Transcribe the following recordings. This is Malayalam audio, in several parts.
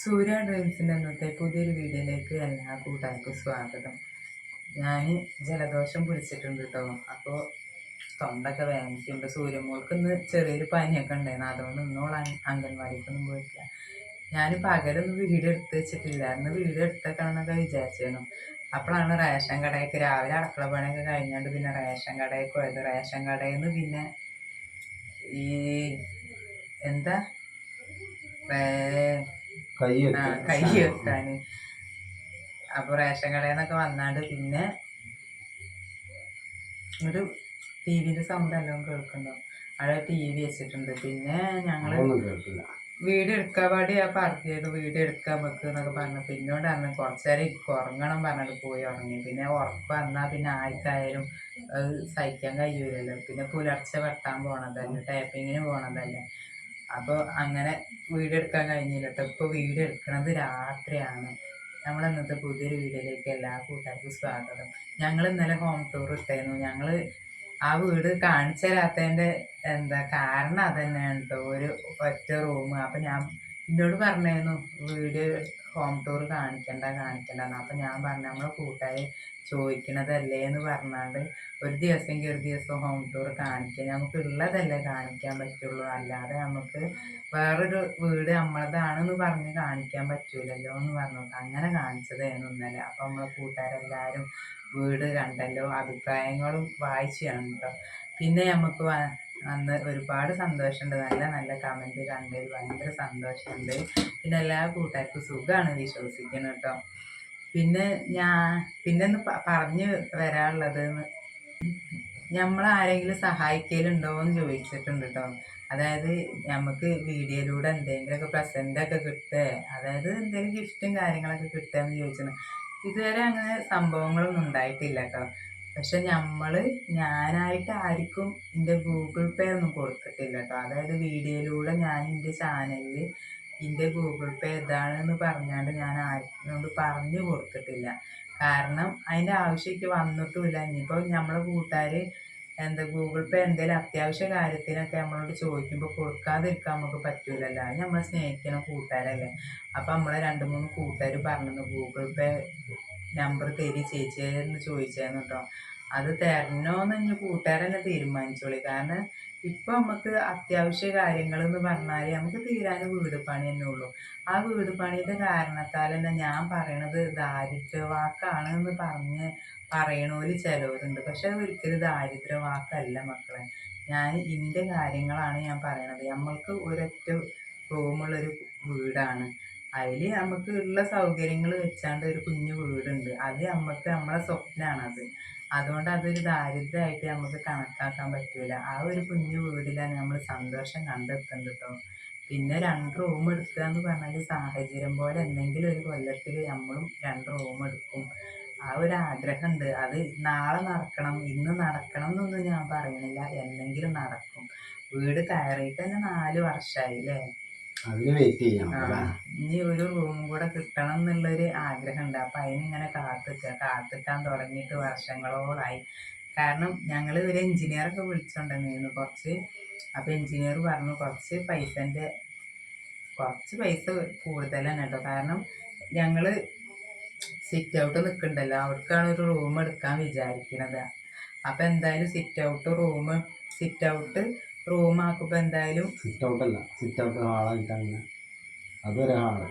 സൂര്യ ഡ്രീംസിന്റെ ഇന്നത്തെ പുതിയൊരു വീഡിയോയിലേക്ക് എല്ലാ കൂട്ടുകാർക്കും സ്വാഗതം. ഞാൻ ജലദോഷം പിടിച്ചിട്ടുണ്ട് കേട്ടോ അപ്പോൾ തൊണ്ടൊക്കെ വേദനിക്കുന്നുണ്ട്. സൂര്യമോൾക്ക് ഇന്ന് ചെറിയൊരു പനിയൊക്കെ ഉണ്ടായിരുന്നു. അതുകൊണ്ട് ഇന്നോൾ അംഗൻവാടിക്കൊന്നും പോയിട്ടില്ല. ഞാൻ പകലൊന്നും വീഡിയോ എടുത്ത് വെച്ചിട്ടില്ല. ഇന്ന് വീഡിയോ എടുത്തേക്കണമെന്നൊക്കെ വിചാരിച്ചിരുന്നു. അപ്പോഴാണ് റേഷൻ കടയൊക്കെ രാവിലെ അടുക്കള പണിയൊക്കെ കഴിഞ്ഞാണ്ട് പിന്നെ റേഷൻ കടയിൽ പോയത്. റേഷൻ കടയിൽ നിന്ന് പിന്നെ ഈ എന്താ? കൈ അപ്പൊ റേഷൻ കടയിൽ നിന്നൊക്കെ വന്നാണ്ട് പിന്നെ ഒരു ടി വിന്റെ സൗണ്ട് എല്ലാം കേൾക്കണ്ടോ? അവിടെ ടി വി വെച്ചിട്ടുണ്ട്. പിന്നെ ഞങ്ങൾ വീട് എടുക്കാൻ പാടി ആ പറഞ്ഞത് വീട് എടുക്കാൻ വെക്കുക എന്നൊക്കെ പറഞ്ഞു. പിന്നോട് പറഞ്ഞു കുറച്ചേരം ഉറങ്ങണം പറഞ്ഞിട്ട് പോയി ഉറങ്ങി. പിന്നെ ഉറപ്പ് വന്നാൽ പിന്നെ ആർക്കായാലും അത് സഹിക്കാൻ കഴിയൂലല്ലോ. പിന്നെ പുലർച്ചെ വെട്ടാൻ പോണതല്ലേ? ടൈപ്പിങ്ങിന് പോണതല്ലേ? അപ്പോൾ അങ്ങനെ വീഡിയോ എടുക്കാൻ കഴിഞ്ഞില്ല കേട്ടോ ഇപ്പോൾ വീഡിയോ എടുക്കണത് രാത്രിയാണ്. നമ്മൾ ഇന്നത്തെ പുതിയൊരു വീഡിയോയിലേക്ക് എല്ലാ കൂട്ടുകാർക്കും സ്വാഗതം. ഞങ്ങൾ ഇന്നലെ ഹോം ടൂർ ഇട്ടായിരുന്നു ഞങ്ങൾ ആ വീട് കാണിച്ചു തരാത്തതിന്റെ എന്താ കാരണം അതന്നെയാണ് കേട്ടോ ഒരു ഒറ്റ റൂം അപ്പം ഞാൻ എന്നോട് പറഞ്ഞായിരുന്നു വീഡിയോ ഹോം ടൂർ കാണിക്കണ്ട കാണിക്കണ്ട അപ്പം ഞാൻ പറഞ്ഞു നമ്മളെ കൂട്ടായി ചോദിക്കണതല്ലേ? എന്ന് പറഞ്ഞാണ്ട് ഒരു ദിവസമെങ്കിൽ ഒരു ദിവസം ഹോം ടൂർ കാണിക്കുക നമുക്ക് ഉള്ളതല്ലേ കാണിക്കാൻ പറ്റുള്ളൂ. അല്ലാതെ നമുക്ക് വേറൊരു വീട് നമ്മളതാണെന്ന് പറഞ്ഞ് കാണിക്കാൻ പറ്റൂലല്ലോ എന്ന് പറഞ്ഞു. അങ്ങനെ കാണിച്ചതായിരുന്നു ഇന്നലെ. അപ്പം നമ്മളെ കൂട്ടുകാരെല്ലാവരും വീട് കണ്ടല്ലോ അഭിപ്രായങ്ങളും വായിച്ചു കേട്ടോ പിന്നെ നമുക്ക് അന്ന് ഒരുപാട് സന്തോഷമുണ്ട്. നല്ല നല്ല കമന്റ് കണ്ടതിൽ ഭയങ്കര സന്തോഷമുണ്ട്. പിന്നെ എല്ലാ കൂട്ടുകാർക്കും സുഖമാണ് വിശ്വസിക്കുന്നത് കേട്ടോ. പിന്നെ ഞാൻ പിന്നെ ഒന്ന് പറഞ്ഞു വരാനുള്ളത് നമ്മൾ ആരെങ്കിലും സഹായിക്കലുണ്ടോ എന്ന് ചോദിച്ചിട്ടുണ്ട് കേട്ടോ. അതായത് നമുക്ക് വീഡിയോയിലൂടെ എന്തെങ്കിലുമൊക്കെ പ്രസന്റ് ഒക്കെ കിട്ടുക അതായത് എന്തെങ്കിലും ഗിഫ്റ്റും കാര്യങ്ങളൊക്കെ കിട്ടുക എന്ന് ചോദിച്ചിട്ടുണ്ട് ഇതുവരെ അങ്ങനെ സംഭവങ്ങളൊന്നും ഉണ്ടായിട്ടില്ല കേട്ടോ. പക്ഷെ നമ്മൾ ഞാനായിട്ട് ആർക്കും എന്റെ ഗൂഗിൾ പേ ഒന്നും കൊടുത്തിട്ടില്ല കേട്ടോ അതായത് വീഡിയോയിലൂടെ ഞാൻ എന്റെ ചാനലിൽ എന്റെ ഗൂഗിൾ പേ ഇതാണെന്ന് പറഞ്ഞാണ്ട് ഞാൻ ആർക്കിനോട് പറഞ്ഞു കൊടുത്തിട്ടില്ല. കാരണം അതിന്റെ ആവശ്യമൊക്കെ വന്നിട്ടുമില്ല. ഇനിയിപ്പോൾ നമ്മളെ കൂട്ടുകാർ എന്താ ഗൂഗിൾ പേ എന്തെങ്കിലും അത്യാവശ്യ കാര്യത്തിനൊക്കെ നമ്മളോട് ചോദിക്കുമ്പോൾ കൊടുക്കാതിരിക്കാൻ നമുക്ക് പറ്റൂലല്ലോ. അത് നമ്മളെ സ്നേഹിക്കുന്ന കൂട്ടുകാരല്ലേ. അപ്പം നമ്മളെ രണ്ട് മൂന്ന് കൂട്ടുകാർ പറഞ്ഞു ഗൂഗിൾ പേ നമ്പർ തരി ചേച്ചിയെന്ന് ചോദിച്ചതെന്ന് കേട്ടോ അത് തരണോന്ന് ഇനി കൂട്ടുകാരെന്നെ തീരുമാനിച്ചോളി. കാരണം ഇപ്പൊ നമുക്ക് അത്യാവശ്യ കാര്യങ്ങൾ എന്ന് പറഞ്ഞാൽ നമുക്ക് തീരാൻ വീട് പണി തന്നെ ഉള്ളൂ. ആ വീട് പണിയുടെ കാരണത്താൽ തന്നെ ഞാൻ പറയണത് ദാരിദ്ര്യവാക്കാണ് എന്ന് പറഞ്ഞ് പറയണോൽ ചിലവരുണ്ട് പക്ഷെ അത് ഒരിക്കലും ദാരിദ്ര്യവാക്കല്ല മക്കളെ. ഞാൻ ഇന്റെ കാര്യങ്ങളാണ് ഞാൻ പറയണത്. നമ്മൾക്ക് ഒരൊറ്റ റൂമുള്ളൊരു വീടാണ്. അതിൽ നമുക്ക് ഉള്ള സൗകര്യങ്ങൾ വെച്ചാണ്ട് ഒരു കുഞ്ഞു വീടുണ്ട്. അത് നമുക്ക് നമ്മളെ സ്വപ്നമാണത് അതുകൊണ്ട് അതൊരു ദാരിദ്ര്യമായിട്ട് നമുക്ക് കണക്കാക്കാൻ പറ്റൂല. ആ ഒരു കുഞ്ഞു വീടിലാണ് നമ്മൾ സന്തോഷം കണ്ടെത്തുന്നത് കേട്ടോ പിന്നെ രണ്ട് റൂം എടുക്കുക എന്ന് പറഞ്ഞാൽ സാഹചര്യം പോലെ എന്തെങ്കിലും ഒരു കൊല്ലത്തിൽ നമ്മളും രണ്ട് റൂം എടുക്കും. ആ ഒരു ആഗ്രഹമുണ്ട് അത് നാളെ നടക്കണം ഇന്ന് നടക്കണം എന്നൊന്നും ഞാൻ പറയണില്ല. എന്തെങ്കിലും നടക്കും. വീട് കയറിയിട്ട് തന്നെ നാല് വർഷമായി അല്ലേ അതിന് വെയിറ്റ് ചെയ്യണം? ഇനി ഒരു റൂം കൂടെ കിട്ടണം എന്നുള്ളൊരു ആഗ്രഹമുണ്ട്. അപ്പം അതിനിങ്ങനെ കാത്തിക്കുക കാത്തിക്കാൻ തുടങ്ങിയിട്ട് വർഷങ്ങളോളായി. കാരണം ഞങ്ങൾ ഒരു എഞ്ചിനീയറൊക്കെ വിളിച്ചുകൊണ്ടിരുന്നു കുറച്ച്. അപ്പൊ എഞ്ചിനീയർ പറഞ്ഞു കുറച്ച് പൈസന്റെ കുറച്ച് പൈസ കൂടുതൽ തന്നെ കേട്ടോ. കാരണം ഞങ്ങൾ സിറ്റ് ഔട്ട് നിൽക്കണ്ടല്ലോ. അവർക്കാണ് ഒരു റൂം എടുക്കാൻ വിചാരിക്കുന്നത് അപ്പൊ എന്തായാലും sit out room sit out room ആക്കുമ്പോൾ എന്തായാലും സിറ്റ് ഔട്ട് അല്ല. സിറ്റ് ഔട്ട് ഹാളായിട്ട് അങ്ങനെ അതൊരു ഹാൾ.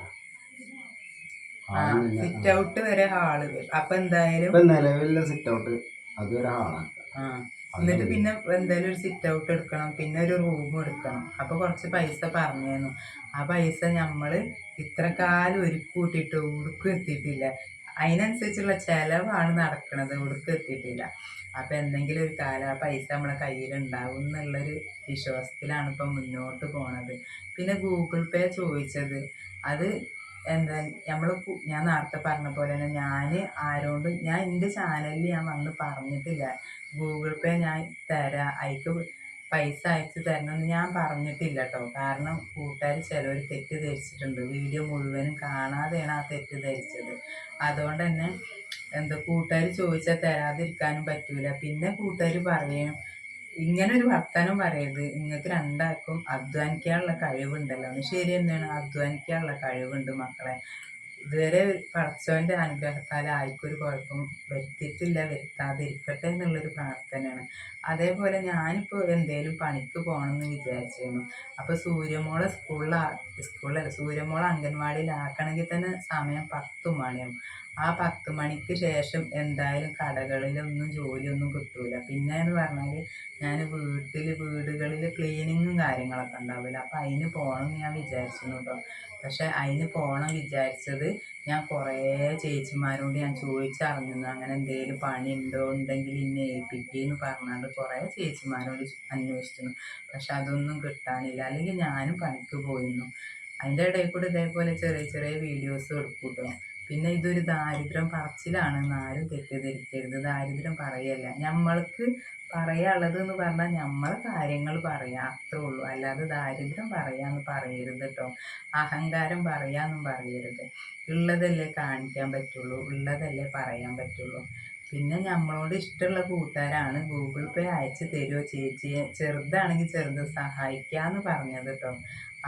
സിറ്റ് ഔട്ട് വരെ ഹാൾ അപ്പൊ എന്തായാലും ഇപ്പൊ നിലവിലെ സിറ്റ് ഔട്ട് അതൊരു ഹാളാണ് എന്നിട്ട് പിന്നെ എന്തായാലും ഒരു സിറ്റ് ഔട്ട് എടുക്കണം. പിന്നെ ഒരു റൂം എടുക്കണം. അപ്പൊ കുറച്ച് പൈസ പറഞ്ഞിരുന്നു ആ പൈസ നമ്മൾ ഇത്ര കാലം ഒരുക്കൂട്ടിട്ട് ഉടുക്കും എത്തിയിട്ടില്ല. അതിനനുസരിച്ചുള്ള ചെലവാണ് നടക്കുന്നത് ഉടുക്കും എത്തിയിട്ടില്ല. അപ്പൊ എന്തെങ്കിലും ഒരു കാലം പൈസ നമ്മളെ കയ്യിലുണ്ടാവും എന്നുള്ളൊരു വിശ്വാസത്തിലാണ് ഇപ്പൊ മുന്നോട്ട് പോണത്. പിന്നെ ഗൂഗിൾ പേ ചോദിച്ചത് അത് എന്താ നമ്മൾ ഞാൻ നേരത്തെ പറഞ്ഞ പോലെ തന്നെ ഞാൻ ആരോണ്ട് ഞാൻ എന്റെ ചാനലിൽ ഞാൻ വന്ന് പറഞ്ഞിട്ടില്ല. ഗൂഗിൾ പേ ഞാൻ തരാം അതിക്ക് പൈസ അയച്ചു തരണമെന്ന് ഞാൻ പറഞ്ഞിട്ടില്ല കേട്ടോ കാരണം കൂട്ടുകാർ ചിലവർ തെറ്റിദ്ധരിച്ചിട്ടുണ്ട്. വീഡിയോ മുഴുവനും കാണാതെയാണ് ആ തെറ്റ് തെറ്റിദ്ധരിച്ചത് അതുകൊണ്ട് തന്നെ എന്താ കൂട്ടുകാർ ചോദിച്ചാൽ തരാതിരിക്കാനും പറ്റൂല. പിന്നെ കൂട്ടുകാർ പറയും ഇങ്ങനെ ഒരു വർത്തമാനം പറയരുത്. നിങ്ങൾക്ക് രണ്ടാൾക്കും അധ്വാനിക്കാനുള്ള കഴിവുണ്ടല്ലോ. ശരി തന്നെയാണ്. അധ്വാനിക്കാനുള്ള കഴിവുണ്ട് മക്കളെ. ഇതുവരെ പടച്ചവന്റെ അനുഗ്രഹത്താൽ ആർക്കൊരു കുഴപ്പം വരുത്തിയിട്ടില്ല വരുത്താതിരിക്കട്ടെ എന്നുള്ളൊരു പ്രാർത്ഥനയാണ്. അതേപോലെ ഞാനിപ്പോൾ എന്തേലും പണിക്ക് പോകണമെന്ന് വിചാരിച്ചിരുന്നു. അപ്പോൾ സൂര്യമോളെ സ്കൂളിൽ സ്കൂളിലല്ല സൂര്യമോളെ അംഗൻവാടിയിലാക്കണമെങ്കിൽ തന്നെ സമയം പത്ത് മണിയാവും. ആ പത്ത് മണിക്ക് ശേഷം എന്തായാലും കടകളിലൊന്നും ജോലിയൊന്നും കിട്ടൂല. പിന്നെ എന്ന് പറഞ്ഞാൽ ഞാൻ വീട്ടിൽ വീടുകളിൽ ക്ലീനിങ്ങും കാര്യങ്ങളൊക്കെ ഉണ്ടാവില്ല അപ്പം അതിന് പോകണം ഞാൻ വിചാരിച്ചിരുന്നു കേട്ടോ പക്ഷെ അതിന് പോകണം വിചാരിച്ചത് ഞാൻ കുറേ ചേച്ചിമാരോട് ഞാൻ ചോദിച്ചറിഞ്ഞിരുന്നു. അങ്ങനെ എന്തെങ്കിലും പണി ഉണ്ടോ ഉണ്ടെങ്കിൽ ഇന്നെ ഏൽപ്പിക്കുകയെന്ന് പറഞ്ഞാണ്ട് കുറേ ചേച്ചിമാരോട് അന്വേഷിച്ചിരുന്നു. പക്ഷെ അതൊന്നും കിട്ടാനില്ല. അല്ലെങ്കിൽ ഞാനും പണിക്ക് പോയിരുന്നു. അതിന്റെ ഇടയിൽ കൂടെ ഇതേപോലെ ചെറിയ ചെറിയ വീഡിയോസ് എടുക്കൂട്ടോ. കേട്ടോ പിന്നെ ഇതൊരു ദാരിദ്ര്യം പറച്ചിലാണെന്ന് ആരും തെറ്റിദ്ധരിക്കരുത്. ദാരിദ്ര്യം പറയല്ല. നമ്മൾക്ക് പറയാനുള്ളത് എന്ന് പറഞ്ഞാൽ നമ്മളെ കാര്യങ്ങൾ പറയാം. അത്രേ ഉള്ളൂ. അല്ലാതെ ദാരിദ്ര്യം പറയാന്ന് പറയരുത് കേട്ടോ അഹങ്കാരം പറയാന്നും പറയരുത്. ഉള്ളതല്ലേ കാണിക്കാൻ പറ്റുള്ളൂ. ഉള്ളതല്ലേ പറയാൻ പറ്റുള്ളൂ. പിന്നെ നമ്മളോട് ഇഷ്ടമുള്ള കൂട്ടുകാരാണ്. ഗൂഗിൾ പേ അയച്ച് തരുമോ ചേച്ചി? ചെറുതാണെങ്കിൽ ചെറുത് സഹായിക്കാന്ന് പറഞ്ഞത് കേട്ടോ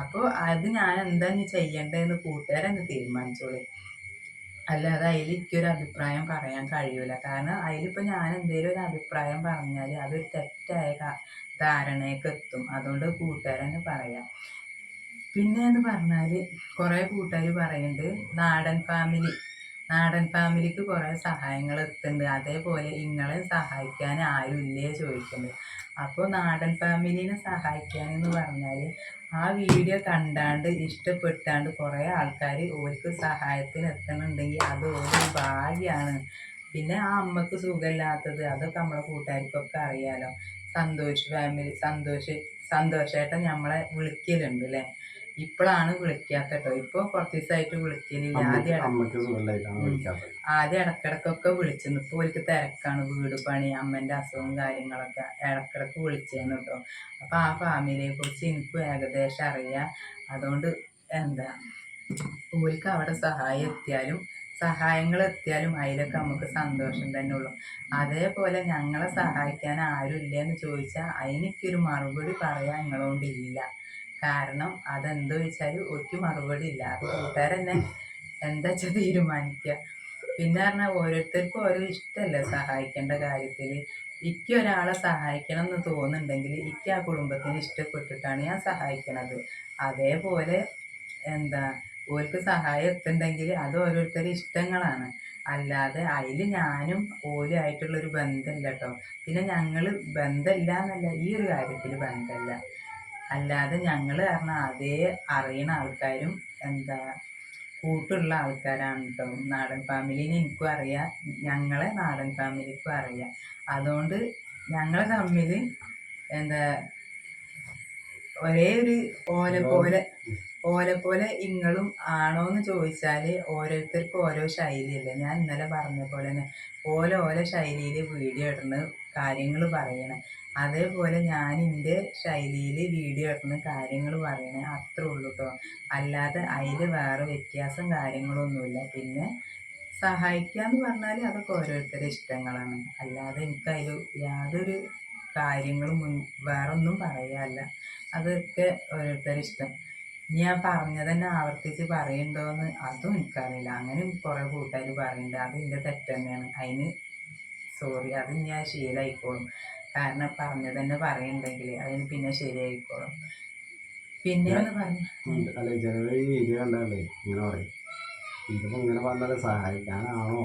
അപ്പോൾ അത് ഞാൻ എന്താ ചെയ്യേണ്ടതെന്ന് കൂട്ടുകാരെന്ന് തീരുമാനിച്ചോളൂ. അല്ലാതെ അതിൽ എനിക്കൊരു അഭിപ്രായം പറയാൻ കഴിയൂല. കാരണം അതിലിപ്പോൾ ഞാൻ എന്തെങ്കിലും ഒരു അഭിപ്രായം പറഞ്ഞാൽ അതൊരു തെറ്റായ ധാരണയൊക്കെ എത്തും. അതുകൊണ്ട് കൂട്ടുകാരെന്നെ പറയാം. പിന്നെ എന്ന് പറഞ്ഞാൽ കുറേ കൂട്ടുകാർ പറയുന്നുണ്ട് നാടൻ ഫാമിലി നാടൻ ഫാമിലിക്ക് കുറേ സഹായങ്ങൾ എത്തുന്നുണ്ട് അതേപോലെ ഇങ്ങളെ സഹായിക്കാൻ ആരും ഇല്ലേ ചോദിക്കുന്നുണ്ട് അപ്പോൾ നാടൻ ഫാമിലിനെ സഹായിക്കാൻ എന്ന് പറഞ്ഞാൽ ആ വീഡിയോ കണ്ടാണ്ട് ഇഷ്ടപ്പെട്ടാണ്ട് കുറേ ആൾക്കാർ ഓർക്ക് സഹായത്തിന് എത്തണമെന്നുണ്ടെങ്കിൽ അത് ഒരു ഭാഗ്യമാണ് പിന്നെ ആ അമ്മയ്ക്ക് സുഖമില്ലാത്തത് അതൊക്കെ നമ്മളെ കൂട്ടുകാർക്കൊക്കെ അറിയാലോ. സന്തോഷ് ഫാമിലി സന്തോഷ് സന്തോഷേട്ടൻ നമ്മളെ വിളിക്കലുണ്ട് അല്ലേ ഇപ്പോഴാണ് വിളിക്കാത്ത കേട്ടോ ഇപ്പൊ കുറച്ച് ദിവസമായിട്ട് വിളിക്കലില്ല ആദ്യം ആദ്യം ഇടക്കിടക്കൊക്കെ വിളിച്ചിരുന്നു. ഇപ്പൊ ഓർക്ക് തിരക്കാണ്. വീട് പണി അമ്മന്റെ അസുഖവും കാര്യങ്ങളൊക്കെ ഇടക്കിടക്ക് വിളിച്ചേന്ന് കേട്ടോ അപ്പൊ ആ ഫാമിലിയെ കുറിച്ച് എനിക്കും ഏകദേശം അറിയാം. അതുകൊണ്ട് എന്താ ഓർക്ക് അവിടെ സഹായം എത്തിയാലും സഹായങ്ങൾ എത്തിയാലും അതിലൊക്കെ നമുക്ക് സന്തോഷം തന്നെ ഉള്ളൂ. അതേപോലെ ഞങ്ങളെ സഹായിക്കാൻ ആരും ഇല്ലെന്ന് ചോദിച്ചാൽ അതിനൊരു മറുപടി പറയാൻ നിങ്ങളോണ്ടില്ല കാരണം അതെന്തോ വെച്ചാൽ ഒരു മറുപടി ഇല്ല അത് കൂട്ടുകാരെന്നെ എന്താ വെച്ചാൽ തീരുമാനിക്കുക പിന്നെ പറഞ്ഞാൽ ഓരോരുത്തർക്കും ഓരോ ഇഷ്ടമല്ലേ സഹായിക്കേണ്ട കാര്യത്തിൽ എനിക്ക് ഒരാളെ സഹായിക്കണം എന്ന് തോന്നുന്നുണ്ടെങ്കിൽ എനിക്ക് ആ കുടുംബത്തിന് ഇഷ്ടപ്പെട്ടിട്ടാണ് ഞാൻ സഹായിക്കണത്. അതേപോലെ എന്താ ഓർക്ക് സഹായം എത്തുന്നുണ്ടെങ്കിൽ അത് ഓരോരുത്തരുടെ ഇഷ്ടങ്ങളാണ്. അല്ലാതെ അതിൽ ഞാനും ഓലുമായിട്ടുള്ളൊരു ബന്ധമില്ല കേട്ടോ പിന്നെ ഞങ്ങൾ ബന്ധമില്ല എന്നല്ല ഈ ഒരു കാര്യത്തിൽ ബന്ധമില്ല അല്ലാതെ ഞങ്ങൾ കാരണം അതേ അറിയണ ആൾക്കാരും എന്താ കൂട്ടുള്ള ആൾക്കാരാണ് കേട്ടോ നാടൻ ഫാമിലിനെ എനിക്കും അറിയാം. ഞങ്ങളെ നാടൻ ഫാമിലിക്കും അറിയാം. അതുകൊണ്ട് ഞങ്ങൾ തമ്മിൽ എന്താ ഒരേ ഒരു ഓല പോലെ ഓല പോലെ ഇങ്ങളും ആണോ എന്ന് ചോദിച്ചാൽ ഓരോരുത്തർക്കും ഓരോ ശൈലിയല്ലേ. ഞാൻ ഇന്നലെ പറഞ്ഞ പോലെ തന്നെ ഓല ഓല ശൈലിയിൽ വീഡിയോ ഇടുന്ന കാര്യങ്ങൾ പറയണേ. അതേപോലെ ഞാൻ എന്റെ ശൈലിയിൽ വീഡിയോ എടുക്കുന്ന കാര്യങ്ങൾ പറയണേ. അത്രേ ഉള്ളൂ കേട്ടോ അല്ലാതെ അതിൽ വേറെ വ്യത്യാസം കാര്യങ്ങളൊന്നുമില്ല പിന്നെ സഹായിക്കുക എന്ന് പറഞ്ഞാൽ അതൊക്കെ ഓരോരുത്തരുടെ ഇഷ്ടങ്ങളാണ്. അല്ലാതെ എനിക്ക് അതിൽ യാതൊരു കാര്യങ്ങളും മുൻ വേറെ ഒന്നും പറയാല്ല അതൊക്കെ ഓരോരുത്തരുടെ ഇഷ്ടം. ഞാൻ പറഞ്ഞത് തന്നെ ആവർത്തിച്ച് പറയണ്ടോന്ന് അതും എനിക്കറിയില്ല. അങ്ങനെ കുറേ കൂട്ടുകാർ പറയുന്നുണ്ട് അത് എന്റെ തെറ്റ് തന്നെയാണ് അതിന് സോറി അത് ഞാൻ ശീലമായിക്കോളും കാരണം പറഞ്ഞത് തന്നെ പറയുന്നുണ്ടെങ്കിൽ അതിന് പിന്നെ ശരിയായിക്കോളും. പിന്നെ അല്ല ചിലവർ വീഡിയോ കണ്ടാലേ ഇങ്ങനെ പറയും. ഇതിപ്പോ ഇങ്ങനെ പറഞ്ഞാൽ സഹായിക്കാനാണോ?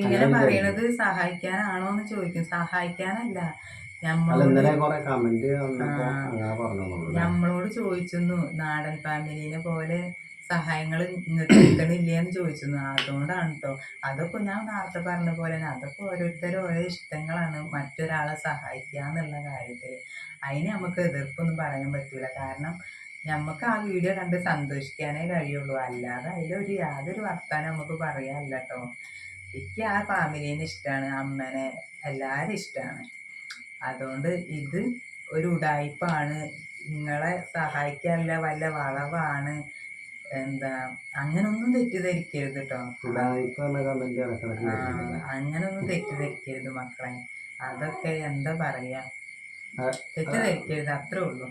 ഇങ്ങനെ പറയണത് സഹായിക്കാനാണോ എന്ന് ചോദിക്കും. സഹായിക്കാനല്ല. നമ്മളോട് ചോദിച്ചു നാടൻ ഫാമിലിനെ പോലെ സഹായങ്ങൾ നിങ്ങൾക്ക് എന്ന് ചോദിച്ചു അതുകൊണ്ടാണ് കേട്ടോ അതൊക്കെ ഞാൻ നേരത്തെ പറഞ്ഞ പോലെ തന്നെ അതൊക്കെ ഓരോരുത്തരും ഓരോ ഇഷ്ടങ്ങളാണ്. മറ്റൊരാളെ സഹായിക്കുക എന്നുള്ള കാര്യത്തിൽ അതിന് നമുക്ക് എതിർപ്പൊന്നും പറയാൻ പറ്റൂല. കാരണം നമുക്ക് ആ വീഡിയോ കണ്ട് സന്തോഷിക്കാനേ കഴിയുള്ളൂ. അല്ലാതെ അതിലൊരു യാതൊരു വർത്താനം നമുക്ക് പറയാനില്ല കേട്ടോ എനിക്ക് ആ ഫാമിലീനെ ഇഷ്ടമാണ് അമ്മനെ എല്ലാവരും ഇഷ്ടമാണ് അതുകൊണ്ട് ഇത് ഒരു ഉടായ്പാണ് നിങ്ങളെ സഹായിക്കാനല്ല വല്ല വളവാണ്. എന്താ അങ്ങനൊന്നും തെറ്റിദ്ധരിക്കരുത് കേട്ടോ. അങ്ങനൊന്നും തെറ്റിദ്ധരിക്കരുത് മക്കളെ. അതൊക്കെ എന്താ പറയാ? തെറ്റിദ്ധരിക്കരുത് അത്രേ ഉള്ളൂ.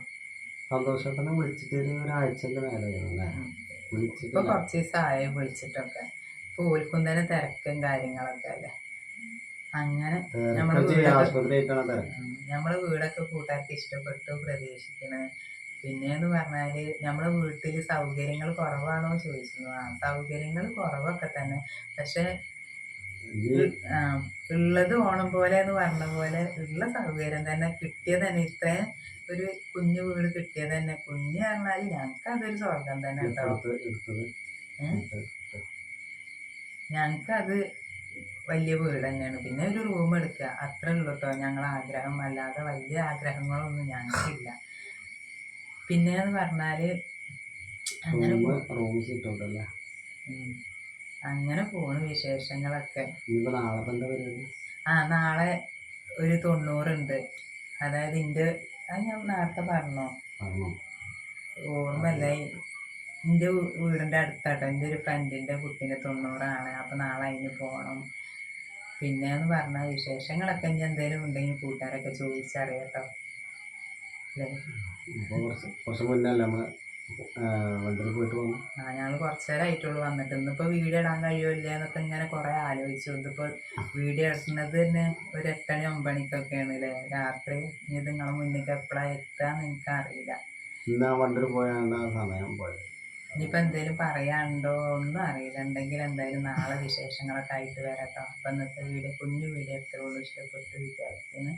സന്തോഷത്തിനെ വിളിച്ചിട്ട് ഒരു ഒരാഴ്ചക്ക് മേലെ ഇപ്പൊ കുറച്ച് ദിവസമായി വിളിച്ചിട്ടൊക്കെ. ഇപ്പൊ ഓൽക്കും തന്നെ തിരക്കും കാര്യങ്ങളൊക്കെ അല്ലേ? അങ്ങനെ നമ്മൾ വീടൊക്കെ നമ്മളെ വീടൊക്കെ കൂട്ടുകാർക്ക് ഇഷ്ടപ്പെട്ടു പ്രതീക്ഷിക്കണ്. പിന്നെന്ന് പറഞ്ഞാൽ നമ്മുടെ വീട്ടിൽ സൗകര്യങ്ങൾ കുറവാണോ ചോദിച്ചു ആ സൗകര്യങ്ങൾ കുറവൊക്കെ തന്നെ. പക്ഷെ ഉള്ളത് ഓണം പോലെ എന്ന് പറഞ്ഞ പോലെ ഉള്ള സൗകര്യം തന്നെ കിട്ടിയത് തന്നെ ഇത്രയും ഒരു കുഞ്ഞു വീട് കിട്ടിയത് തന്നെ. കുഞ്ഞു പറഞ്ഞാൽ ഞങ്ങൾക്ക് അതൊരു സ്വർഗം തന്നെ കേട്ടോ അത് വലിയ വീട് തന്നെയാണ്. പിന്നെ ഒരു റൂം എടുക്കുക അത്രേ ഉള്ളൂ കേട്ടോ ഞങ്ങളെ ആഗ്രഹം അല്ലാതെ വലിയ ആഗ്രഹങ്ങളൊന്നും ഞങ്ങൾക്കില്ല പിന്നെന്ന് പറഞ്ഞാൽ അങ്ങനെ. അങ്ങനെ പോണു വിശേഷങ്ങളൊക്കെ. ആ നാളെ ഒരു തൊണ്ണൂറുണ്ട്. അതായത് എന്റെ അത് ഞാൻ നേരത്തെ പറഞ്ഞോ? ഓർമ്മല്ല എന്റെ വീടിന്റെ അടുത്താട്ടോ. എന്റെ ഒരു ഫ്രണ്ടിന്റെ കുട്ടീന്റെ തൊണ്ണൂറാണ്. അപ്പം നാളെ അതിന് പോകണം പിന്നെ എന്ന് പറഞ്ഞാൽ വിശേഷങ്ങളൊക്കെ ഇനി എന്തെങ്കിലും ഉണ്ടെങ്കിൽ കൂട്ടുകാരൊക്കെ ചോദിച്ചറിയാട്ടോ. അല്ലേ? അപ്പോൾ കുറച്ച് കുറച്ച് മുന്നേ അല്ലേ വണ്ടിയിൽ പോയിട്ട് വന്നു ആ ഞങ്ങൾ കുറച്ച് നേരമായിട്ടുള്ളൂ വന്നിട്ട്. ഇന്നിപ്പോൾ വീഡിയോ ഇടാൻ കഴിയുമില്ല എന്നൊക്കെ ഇങ്ങനെ കുറേ ആലോചിച്ചു. ഇതിപ്പോൾ വീഡിയോ ഇടുന്നത് തന്നെ ഒരു എട്ടണി ഒമ്പണിക്കൊക്കെയാണ് അല്ലേ രാത്രി ഇനി നിങ്ങളെ മുന്നിലേക്ക് എപ്പോഴാണ് എത്താന്ന് എനിക്കറിയില്ല. ഇന്ന് ആ വണ്ടിയിൽ പോയാണ് ആ സമയം പോയത്. ഇനിയിപ്പോൾ എന്തെങ്കിലും പറയാനുണ്ടോ? ഒന്നും അറിയില്ല. ഉണ്ടെങ്കിൽ എന്തായാലും നാളെ വിശേഷങ്ങളൊക്കെ ആയിട്ട് വരാട്ടോ. അപ്പം ഇന്നത്തെ വീഡിയോ കുഞ്ഞു വീഡിയോ എത്ര ഉള്ളൂ. ഇഷ്ടപ്പെട്ട് വിചാരിക്കുന്നു.